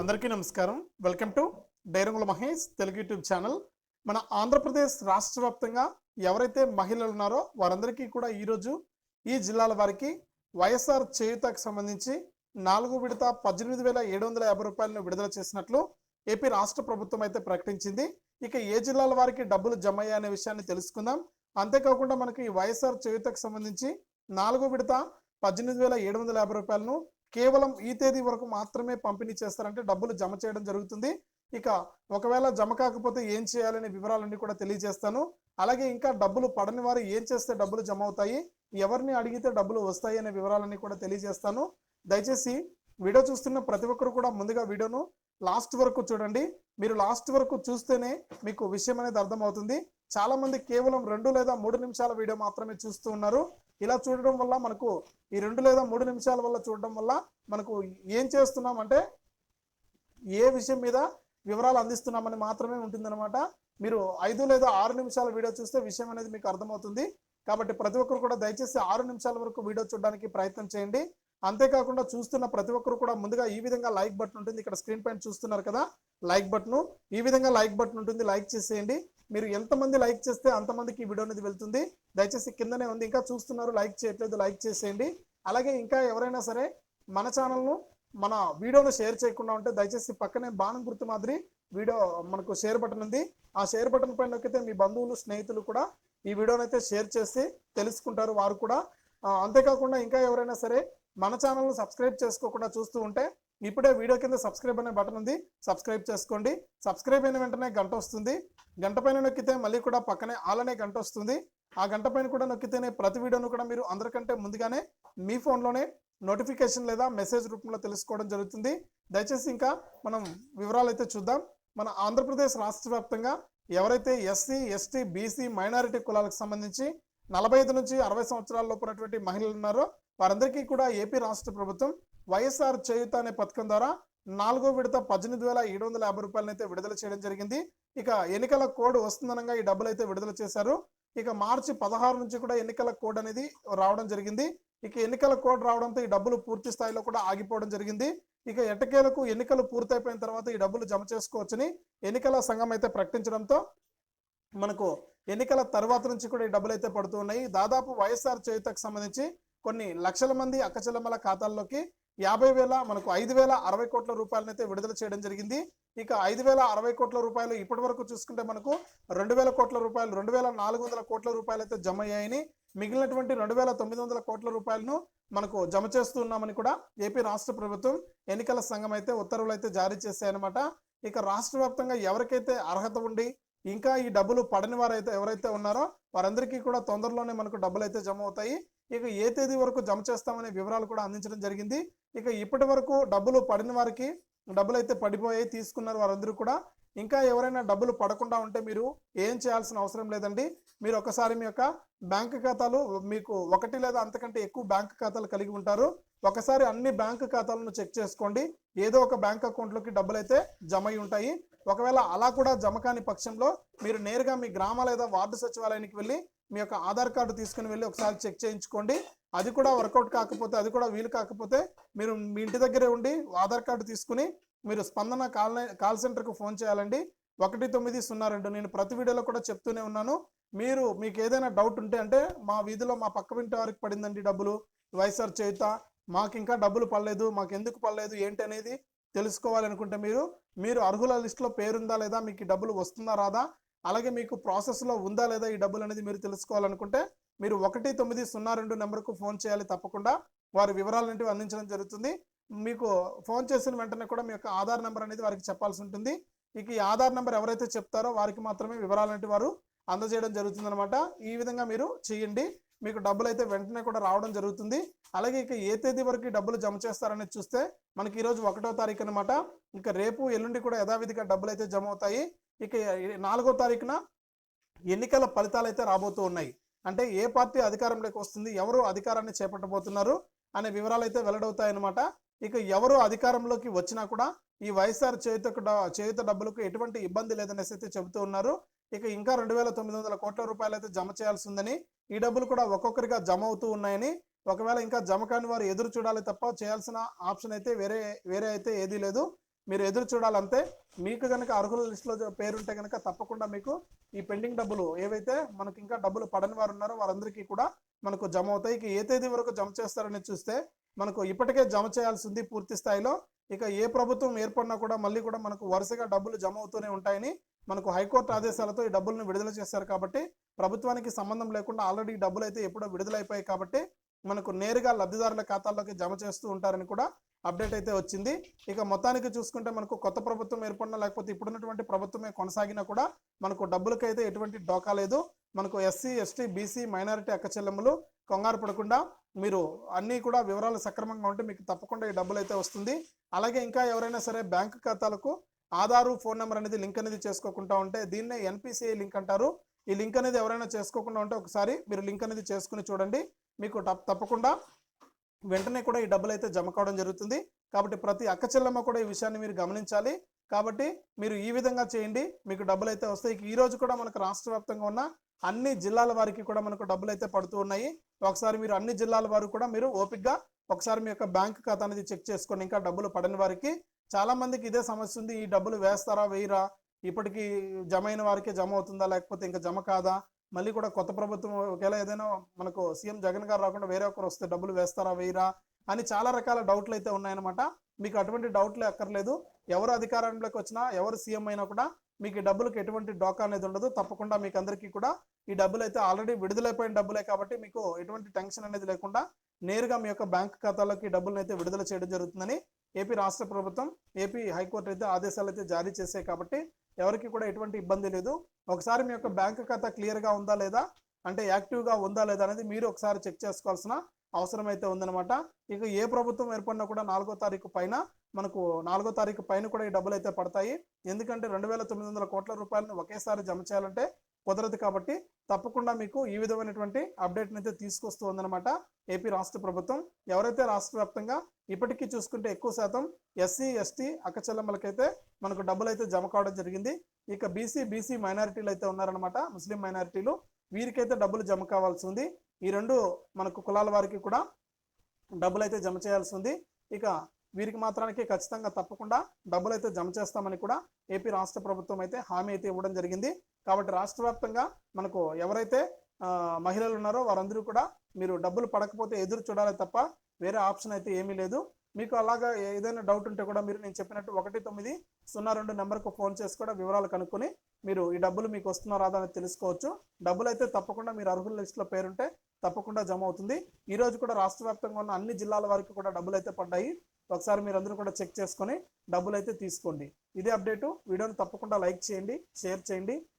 అందరికీ నమస్కారం. Welcome to డైరంగుల మహేష్ తెలుగు యూట్యూబ్ ఛానల్. మన ఆంధ్రప్రదేశ్ రాష్ట్ర వ్యాప్తంగా ఎవరైతే మహిళలు ఉన్నారో వారందరికీ కూడా ఈరోజు ఈ జిల్లాల వారికి వైఎస్ఆర్ చేయుతకు సంబంధించి నాలుగు విడత పద్దెనిమిది వేల ఏడు వందల యాభై రూపాయలను విడుదల చేసినట్లు ఏపీ రాష్ట్ర ప్రభుత్వం అయితే ప్రకటించింది. ఇక ఏ జిల్లాల వారికి డబ్బులు జమ అయ్యాయి అనే విషయాన్ని తెలుసుకుందాం. అంతేకాకుండా మనకి వైఎస్ఆర్ చేయుతకు సంబంధించి నాలుగు విడత పద్దెనిమిది వేల ఏడు వందల యాభై రూపాయలను కేవలం ఈ తేదీ వరకు మాత్రమే పంపిణీ చేస్తారంటే డబ్బులు జమ చేయడం జరుగుతుంది. ఇక ఒకవేళ జమ కాకపోతే ఏం చేయాలనే వివరాలన్నీ కూడా తెలియజేస్తాను. అలాగే ఇంకా డబ్బులు పడని వారు ఏం చేస్తే డబ్బులు జమ అవుతాయి ఎవరిని అడిగితే డబ్బులు వస్తాయి అనే వివరాలన్నీ కూడా తెలియజేస్తాను. దయచేసి వీడియో చూస్తున్న ప్రతి ఒక్కరు కూడా ముందుగా వీడియోను లాస్ట్ వరకు చూడండి. మీరు లాస్ట్ వరకు చూస్తేనే మీకు విషయం అనేది అర్థమవుతుంది. చాలామంది కేవలం రెండు లేదా మూడు నిమిషాల వీడియో మాత్రమే చూస్తూ ఉన్నారు. ఇలా చూడడం వల్ల మనకు ఈ రెండు లేదా మూడు నిమిషాల వల్ల చూడడం వల్ల మనకు ఏం చేస్తున్నాం అంటే ఏ విషయం మీద వివరాలు అందిస్తున్నామని మాత్రమే ఉంటుందన్నమాట. మీరు ఐదు లేదా ఆరు నిమిషాల వీడియో చూస్తే విషయం అనేది మీకు అర్థమవుతుంది. కాబట్టి ప్రతి ఒక్కరు కూడా దయచేసి ఆరు నిమిషాల వరకు వీడియో చూడడానికి ప్రయత్నం చేయండి. అంతేకాకుండా చూస్తున్న ప్రతి ఒక్కరు కూడా ముందుగా ఈ విధంగా లైక్ బటన్ ఉంటుంది. ఇక్కడ స్క్రీన్ పైన చూస్తున్నారు కదా లైక్ బటన్. ఈ విధంగా లైక్ బటన్ ఉంటుంది. లైక్ చేసేయండి. మీరు ఎంతమంది లైక్ చేస్తే అంతమందికి ఈ వీడియో అనేది వెళ్తుంది. దయచేసి కిందనే ఉంది. ఇంకా చూస్తున్నారు లైక్ చేయట్లేదు లైక్ చేసేయండి. అలాగే ఇంకా ఎవరైనా సరే మన ఛానల్ను మన వీడియోను షేర్ చేయకుండా ఉంటే దయచేసి పక్కనే బాణం గుర్తు మాదిరి వీడియో మనకు షేర్ బటన్ ఉంది. ఆ షేర్ బటన్ పైన నొక్కితే మీ బంధువులు స్నేహితులు కూడా ఈ వీడియోని అయితే షేర్ చేసి తెలుసుకుంటారు వారు కూడా. అంతేకాకుండా ఇంకా ఎవరైనా సరే మన ఛానల్ను సబ్స్క్రైబ్ చేసుకోకుండా చూస్తూ ఉంటే ఇప్పుడే వీడియో కింద సబ్స్క్రైబ్ అనే బటన్ ఉంది. సబ్స్క్రైబ్ చేసుకోండి. సబ్స్క్రైబ్ అయిన వెంటనే గంట వస్తుంది. గంట పైన నొక్కితే మళ్ళీ కూడా పక్కనే ఆల్ అనే గంట వస్తుంది. ఆ గంట పైన కూడా నొక్కితేనే ప్రతి వీడియోను కూడా మీరు అందరికంటే ముందుగానే మీ ఫోన్లోనే నోటిఫికేషన్ లేదా మెసేజ్ రూపంలో తెలుసుకోవడం జరుగుతుంది. దయచేసి ఇంకా మనం వివరాలు అయితే చూద్దాం. మన ఆంధ్రప్రదేశ్ రాష్ట్ర వ్యాప్తంగా ఎవరైతే ఎస్సీ ఎస్టీ బీసీ మైనారిటీ కులాలకు సంబంధించి నలభై ఐదు నుంచి అరవై సంవత్సరాల లోపు ఉన్నటువంటి మహిళలు ఉన్నారో వారందరికీ కూడా ఏపీ రాష్ట్ర ప్రభుత్వం వైఎస్ఆర్ చేయుత అనే పథకం ద్వారా నాలుగో విడత పద్దెనిమిది వేల ఏడు వందల యాభై రూపాయలను అయితే విడుదల చేయడం జరిగింది. ఇక ఎన్నికల కోడ్ వస్తుందనగా ఈ డబ్బులు అయితే విడుదల చేశారు. ఇక మార్చి పదహారు నుంచి కూడా ఎన్నికల కోడ్ అనేది రావడం జరిగింది. ఇక ఎన్నికల కోడ్ రావడంతో ఈ డబ్బులు పూర్తి స్థాయిలో కూడా ఆగిపోవడం జరిగింది. ఇక ఎటకేలకు ఎన్నికలు పూర్తయిపోయిన తర్వాత ఈ డబ్బులు జమ చేసుకోవచ్చని ఎన్నికల సంఘం అయితే ప్రకటించడంతో మనకు ఎన్నికల తర్వాత నుంచి కూడా ఈ డబ్బులు అయితే పడుతున్నాయి దాదాపు వైఎస్ఆర్ చేయుతకు సంబంధించి కొన్ని లక్షల మంది అక్కచెల్లమ్మల ఖాతాల్లోకి యాభై వేల మనకు ఐదు వేల అరవై కోట్ల రూపాయలనైతే విడుదల చేయడం జరిగింది. ఇక ఐదు వేల అరవై కోట్ల రూపాయలు ఇప్పటి వరకు చూసుకుంటే మనకు రెండు వేల కోట్ల రూపాయలు రెండు వేల నాలుగు వందల కోట్ల రూపాయలు అయితే జమ అయ్యాయని మిగిలినటువంటి రెండు వేల తొమ్మిది వందల కోట్ల రూపాయలను మనకు జమ చేస్తున్నామని కూడా ఏపీ రాష్ట్ర ప్రభుత్వం ఎన్నికల సంఘం అయితే ఉత్తర్వులు అయితే జారీ చేశాయన్నమాట. ఇక రాష్ట్ర వ్యాప్తంగా ఎవరికైతే అర్హత ఉండి ఇంకా ఈ డబ్బులు పడని వారైతే ఎవరైతే ఉన్నారో వారందరికీ కూడా తొందరలోనే మనకు డబ్బులు అయితే జమ అవుతాయి. ఇక ఏ తేదీ వరకు జమ చేస్తామనే వివరాలు కూడా అందించడం జరిగింది. ఇక ఇప్పటి వరకు డబ్బులు పడిన వారికి డబ్బులు అయితే పడిపోయాయి తీసుకున్నారు వారందరూ కూడా. ఇంకా ఎవరైనా డబ్బులు పడకుండా ఉంటే మీరు ఏం చేయాల్సిన అవసరం లేదండి. మీరు ఒకసారి మీ యొక్క బ్యాంక్ ఖాతాలు మీకు ఒకటి లేదా అంతకంటే ఎక్కువ బ్యాంక్ ఖాతాలు కలిగి ఉంటారు. ఒకసారి అన్ని బ్యాంక్ ఖాతాలను చెక్ చేసుకోండి. ఏదో ఒక బ్యాంక్ అకౌంట్లోకి డబ్బులు అయితే జమ అయి ఉంటాయి. ఒకవేళ అలా కూడా జమ కాని పక్షంలో మీరు నేరుగా మీ గ్రామ లేదా వార్డు సచివాలయానికి వెళ్ళి మీ యొక్క ఆధార్ కార్డు తీసుకుని వెళ్ళి ఒకసారి చెక్ చేయించుకోండి. అది కూడా వర్కౌట్ కాకపోతే అది కూడా వీలు కాకపోతే మీరు మీ ఇంటి దగ్గరే ఉండి ఆధార్ కార్డు తీసుకుని మీరు స్పందన కాల్ కాల్ సెంటర్కు ఫోన్ చేయాలండి. ఒకటి తొమ్మిది సున్నా రెండు. నేను ప్రతి వీడియోలో కూడా చెప్తూనే ఉన్నాను. మీరు మీకు ఏదైనా డౌట్ ఉంటే అంటే మా వీధిలో మా పక్క ఇంటి వారికి పడిందండి డబ్బులు. వైఎస్ఆర్ చేత మాకు ఇంకా డబ్బులు పడలేదు మాకు ఎందుకు పడలేదు ఏంటి అనేది తెలుసుకోవాలనుకుంటే మీరు మీరు అర్హుల లిస్టులో పేరుందా లేదా మీకు డబ్బులు వస్తుందా రాదా అలాగే మీకు ప్రాసెస్లో ఉందా లేదా ఈ డబ్బులు అనేది మీరు తెలుసుకోవాలనుకుంటే మీరు ఒకటి తొమ్మిది సున్నా రెండు నెంబర్కు ఫోన్ చేయాలి తప్పకుండా. వారి వివరాలన్నింటివి అందించడం జరుగుతుంది. మీకు ఫోన్ చేసిన వెంటనే కూడా మీ యొక్క ఆధార్ నెంబర్ అనేది వారికి చెప్పాల్సి ఉంటుంది. ఇక ఈ ఆధార్ నెంబర్ ఎవరైతే చెప్తారో వారికి మాత్రమే వివరాలంటే వారు అందజేయడం జరుగుతుందనమాట ఈ విధంగా మీరు చేయండి. మీకు డబ్బులు అయితే వెంటనే కూడా రావడం జరుగుతుంది. అలాగే ఇక ఏ తేదీ వరకు డబ్బులు జమ చేస్తారనేది చూస్తే మనకి ఈరోజు ఒకటో తారీఖు అనమాట ఇంకా రేపు ఎల్లుండి కూడా యథావిధిగా డబ్బులు అయితే జమ అవుతాయి. ఇక నాలుగో తారీఖున ఎన్నికల ఫలితాలు అయితే రాబోతూ ఉన్నాయి. అంటే ఏ పార్టీ అధికారంలోకి వస్తుంది ఎవరు అధికారాన్ని చేపట్టబోతున్నారు అనే వివరాలు అయితే వెల్లడవుతాయన్నమాట. ఇక ఎవరు అధికారంలోకి వచ్చినా కూడా ఈ వైఎస్ఆర్ చేయుతకు చేయుత డబ్బులకు ఎటువంటి ఇబ్బంది లేదనేసి అయితే చెబుతూ ఉన్నారు. ఇక ఇంకా రెండు వేల తొమ్మిది వందల కోట్ల రూపాయలు అయితే జమ చేయాల్సి ఉందని ఈ డబ్బులు కూడా ఒక్కొక్కరిగా జమ అవుతూ ఉన్నాయని ఒకవేళ ఇంకా జమ కాని వారు ఎదురు చూడాలి తప్ప చేయాల్సిన ఆప్షన్ అయితే వేరే వేరే అయితే ఏదీ లేదు. మీరు ఎదురు చూడాలంతే మీకు కనుక అర్హుల లిస్టులో పేరుంటే కనుక తప్పకుండా మీకు ఈ పెండింగ్ డబ్బులు ఏవైతే మనకి ఇంకా డబ్బులు పడని వారు ఉన్నారో వారందరికీ కూడా మనకు జమ అవుతాయి. ఇక ఏ తేదీ వరకు జమ చేస్తారని చూస్తే మనకు ఇప్పటికే జమ చేయాల్సి ఉంది పూర్తి స్థాయిలో ఇక ఏ ప్రభుత్వం ఏర్పడినా కూడా మళ్ళీ కూడా మనకు వరుసగా డబ్బులు జమ అవుతూనే ఉంటాయని మనకు హైకోర్టు ఆదేశాలతో ఈ డబ్బులను విడుదల చేశారు కాబట్టి ప్రభుత్వానికి సంబంధం లేకుండా ఆల్రెడీ డబ్బులు అయితే ఎప్పుడో విడుదలైపోయాయి కాబట్టి మనకు నేరుగా లబ్ధిదారుల ఖాతాల్లోకి జమ చేస్తూ ఉంటారని కూడా అప్డేట్ అయితే వచ్చింది. ఇక మొత్తానికి చూసుకుంటే మనకు కొత్త ప్రభుత్వం ఏర్పడినా లేకపోతే ఇప్పుడున్నటువంటి ప్రభుత్వమే కొనసాగినా కూడా మనకు డబ్బులకైతే ఎటువంటి డోకా లేదు. మనకు ఎస్సీ ఎస్టీ బీసీ మైనారిటీ అక్కచెల్లెములు కంగారు పడకుండా మీరు అన్నీ కూడా వివరాలు సక్రమంగా ఉంటే మీకు తప్పకుండా ఈ డబ్బులు అయితే వస్తుంది. అలాగే ఇంకా ఎవరైనా సరే బ్యాంకు ఖాతాలకు ఆధారు ఫోన్ నెంబర్ అనేది లింక్ అనేది చేసుకోకుండా ఉంటే దీన్నే ఎన్పిసిఐ లింక్ అంటారు. ఈ లింక్ అనేది ఎవరైనా చేసుకోకుండా ఉంటే ఒకసారి మీరు లింక్ అనేది చేసుకుని చూడండి. మీకు తప్పకుండా వెంటనే కూడా ఈ డబ్బులు అయితే జమ కావడం జరుగుతుంది. కాబట్టి ప్రతి అక్క చెల్లెమ్మ కూడా ఈ విషయాన్ని మీరు గమనించాలి. కాబట్టి మీరు ఈ విధంగా చేయండి. మీకు డబ్బులు అయితే వస్తాయి. ఈ రోజు కూడా మనకు రాష్ట్ర వ్యాప్తంగా ఉన్న అన్ని జిల్లాల వారికి కూడా మనకు డబ్బులు అయితే పడుతూ ఉన్నాయి. ఒకసారి మీరు అన్ని జిల్లాల వారు కూడా మీరు ఓపిక్గా ఒకసారి మీ యొక్క బ్యాంక్ ఖాతా అనేది చెక్ చేసుకొని ఇంకా డబ్బులు పడని వారికి చాలా మందికి ఇదే సమస్య ఉంది. ఈ డబ్బులు వేస్తారా వేయరా? ఇప్పటికీ జమ అయిన వారికే జమ అవుతుందా లేకపోతే ఇంకా జమ కాదా? మళ్ళీ కూడా కొత్త ప్రభుత్వం ఒకవేళ ఏదైనా మనకు సీఎం జగన్ గారు రాకుండా వేరే ఒకరు వస్తే డబ్బులు వేస్తారా వేయరా? అని చాలా రకాల డౌట్లు అయితే ఉన్నాయన్నమాట. మీకు అటువంటి డౌట్లు అక్కర్లేదు. ఎవరు అధికారంలోకి వచ్చినా ఎవరు సీఎం అయినా కూడా మీకు ఈ డబ్బులకు ఎటువంటి డోకా అనేది ఉండదు. తప్పకుండా మీకు అందరికీ కూడా ఈ డబ్బులు అయితే ఆల్రెడీ విడుదలైపోయిన డబ్బులే కాబట్టి మీకు ఎటువంటి టెన్షన్ అనేది లేకుండా నేరుగా మీ యొక్క బ్యాంక్ ఖాతాలోకి డబ్బులను అయితే విడుదల చేయడం జరుగుతుందని ఏపీ రాష్ట్ర ప్రభుత్వం ఏపీ హైకోర్టు అయితే ఆదేశాలు అయితే జారీ చేశాయి కాబట్టి ఎవరికి కూడా ఎటువంటి ఇబ్బంది లేదు. ఒకసారి మీ యొక్క బ్యాంక్ ఖాతా క్లియర్గా ఉందా లేదా? అంటే యాక్టివ్గా ఉందా లేదా అనేది మీరు ఒకసారి చెక్ చేసుకోవాల్సిన అవసరం అయితే ఉందన్నమాట. ఇక ఏ ప్రభుత్వం ఏర్పడినా కూడా నాలుగో తారీఖు పైన మనకు నాలుగో తారీఖు పైన కూడా ఈ డబ్బులు అయితే పడతాయి. ఎందుకంటే రెండు వేల తొమ్మిది వందల కోట్ల రూపాయలను ఒకేసారి జమ చేయాలంటే కుదరదు కాబట్టి తప్పకుండా మీకు ఈ విధమైనటువంటి అప్డేట్ని అయితే తీసుకొస్తూ ఉందన్నమాట. ఏపీ రాష్ట్ర ప్రభుత్వం ఎవరైతే రాష్ట్ర వ్యాప్తంగా ఇప్పటికీ చూసుకుంటే ఎక్కువ శాతం ఎస్సీ ఎస్టీ అక్కచెల్లెమ్మలకైతే మనకు డబ్బులు అయితే జమ కావడం జరిగింది. ఇక బీసీ బీసీ మైనారిటీలు అయితే ఉన్నారనమాట ముస్లిం మైనారిటీలు. వీరికైతే డబ్బులు జమ కావాల్సి ఉంది. ఈ రెండు మనకు కులాల వారికి కూడా డబ్బులు అయితే జమ చేయాల్సి ఉంది. ఇక వీరికి మాత్రానికి ఖచ్చితంగా తప్పకుండా డబ్బులు అయితే జమ చేస్తామని కూడా ఏపీ రాష్ట్ర ప్రభుత్వం అయితే హామీ అయితే ఇవ్వడం జరిగింది. కాబట్టి రాష్ట్ర వ్యాప్తంగా మనకు ఎవరైతే మహిళలు ఉన్నారో వారందరూ కూడా మీరు డబ్బులు పడకపోతే ఎదురు చూడాలి తప్ప వేరే ఆప్షన్ అయితే ఏమీ లేదు. మీకు అలాగా ఏదైనా డౌట్ ఉంటే కూడా మీరు నేను చెప్పినట్టు ఒకటి తొమ్మిది సున్నా రెండు నెంబర్కు ఫోన్ చేసి కూడా వివరాలు కనుక్కొని మీరు ఈ డబ్బులు మీకు వస్తున్నా రాదా అని తెలుసుకోవచ్చు. డబ్బులు అయితే తప్పకుండా మీరు అర్హుల లిస్టులో పేరుంటే తప్పకుండా జమ అవుతుంది. ఈ రోజు కూడా రాష్ట్ర వ్యాప్తంగా ఉన్న అన్ని జిల్లాల వారికి కూడా డబ్బులు అయితే పడ్డాయి. ఒకసారి మీరు అందరూ కూడా చెక్ చేసుకొని డబ్బులు అయితే తీసుకోండి. ఇదే అప్డేటు. వీడియోని తప్పకుండా లైక్ చేయండి షేర్ చేయండి.